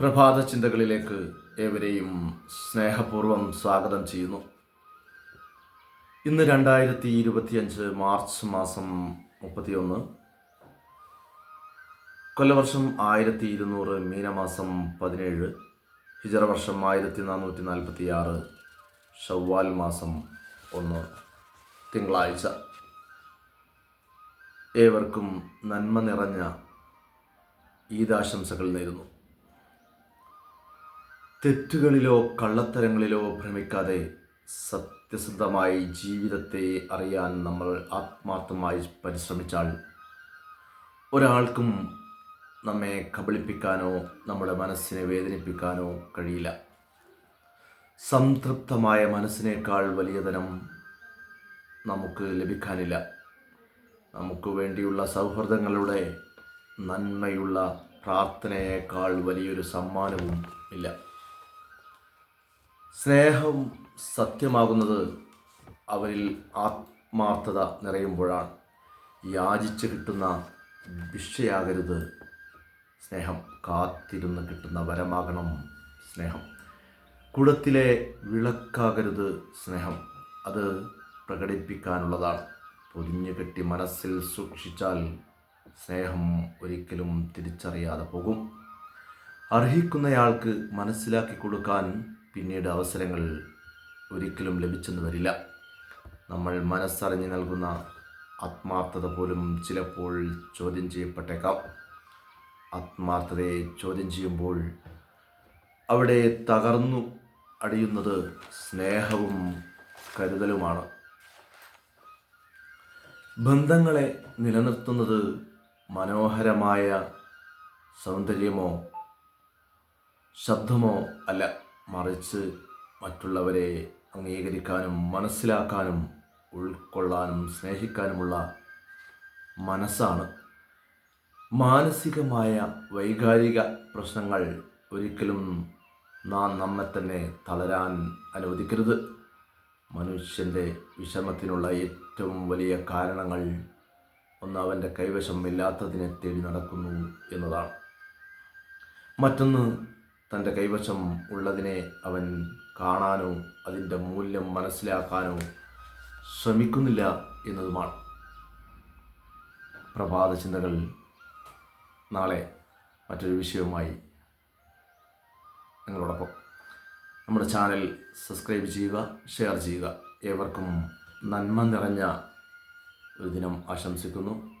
പ്രഭാത ചിന്തകളിലേക്ക് ഏവരെയും സ്നേഹപൂർവം സ്വാഗതം ചെയ്യുന്നു. ഇന്ന് രണ്ടായിരത്തി ഇരുപത്തിയഞ്ച് മാർച്ച് മാസം മുപ്പത്തിയൊന്ന്. കൊല്ലവർഷം ആയിരത്തി ഇരുന്നൂറ് മീനമാസം പതിനേഴ്. ഹിജറ വർഷം ആയിരത്തി നാനൂറ്റി നാൽപ്പത്തി ആറ് ഷവ്വാൽ മാസം ഒന്ന്. തിങ്കളാഴ്ച. ഏവർക്കും നന്മ നിറഞ്ഞ ഈദാശംസകൾ നേരുന്നു. തെറ്റുകളിലോ കള്ളത്തരങ്ങളിലോ ഭ്രമിക്കാതെ സത്യസന്ധമായി ജീവിതത്തെ അറിയാൻ നമ്മൾ ആത്മാർത്ഥമായി പരിശ്രമിച്ചാൽ ഒരാൾക്കും നമ്മെ കബളിപ്പിക്കാനോ നമ്മുടെ മനസ്സിനെ വേദനിപ്പിക്കാനോ കഴിയില്ല. സംതൃപ്തമായ മനസ്സിനേക്കാൾ വലിയ ധനം നമുക്ക് ലഭിക്കാനില്ല. നമുക്ക് വേണ്ടിയുള്ള സൗഹൃദങ്ങളുടെ നന്മയുള്ള പ്രാർത്ഥനയേക്കാൾ വലിയൊരു സമ്മാനവും ഇല്ല. സ്നേഹം സത്യമാകുന്നത് അവരിൽ ആത്മാർത്ഥത നിറയുമ്പോഴാണ്. യാചിച്ച് കിട്ടുന്ന ഭിക്ഷയാകരുത്. സ്നേഹം കാത്തിരുന്ന് കിട്ടുന്ന വരമാകണം സ്നേഹം. കുടത്തിലെ വിളക്കാകരുത് സ്നേഹം. അത് പ്രകടിപ്പിക്കാനുള്ളതാണ്. പൊതിഞ്ഞു കെട്ടി മനസ്സിൽ സൂക്ഷിച്ചാൽ സ്നേഹം ഒരിക്കലും തിരിച്ചറിയാതെ പോകും. അർഹിക്കുന്നയാൾക്ക് മനസ്സിലാക്കി കൊടുക്കാൻ പിന്നീട് അവസരങ്ങൾ ഒരിക്കലും ലഭിച്ചെന്ന് വരില്ല. നമ്മൾ മനസ്സറിഞ്ഞ് നൽകുന്ന ആത്മാർത്ഥത പോലും ചിലപ്പോൾ ചോദ്യം ചെയ്യപ്പെട്ടേക്കാം. ആത്മാർത്ഥതയെ ചോദ്യം ചെയ്യുമ്പോൾ അവിടെ തകർന്നു അടിയുന്നത് സ്നേഹവും കരുതലുമാണ്. ബന്ധങ്ങളെ നിലനിർത്തുന്നത് മനോഹരമായ സൗന്ദര്യമോ ശബ്ദമോ അല്ല. മറിച്ച് മറ്റുള്ളവരെ അംഗീകരിക്കാനും മനസ്സിലാക്കാനും ഉൾക്കൊള്ളാനും സ്നേഹിക്കാനുമുള്ള മനസ്സാണ്. മാനസികമായ വൈകാരിക പ്രശ്നങ്ങൾ ഒരിക്കലും നാം നമ്മെ തന്നെ തളരാൻ അനുവദിക്കരുത്. മനുഷ്യന്റെ വിഷമത്തിനുള്ള ഏറ്റവും വലിയ കാരണങ്ങൾ ഒന്ന് അവന്റെ കൈവശം ഇല്ലാത്തതിനെ തേടി നടക്കുന്നു എന്നതാണ്. മറ്റൊന്ന് തന്റെ കൈവശം ഉള്ളതിനെ അവൻ കാണാനോ അതിന്റെ മൂല്യം മനസ്സിലാക്കാനോ ശ്രമിക്കുന്നില്ല എന്നതുമാണ്. പ്രഭാത ചിന്തകൾ നാളെ മറ്റൊരു വിഷയവുമായി നിങ്ങളോടൊപ്പം. നമ്മുടെ ചാനൽ സബ്സ്ക്രൈബ് ചെയ്യുക ഷെയർ ചെയ്യുക. ഏവർക്കും നന്മ നിറഞ്ഞ ഒരു ദിനം ആശംസിക്കുന്നു.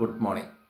Good morning.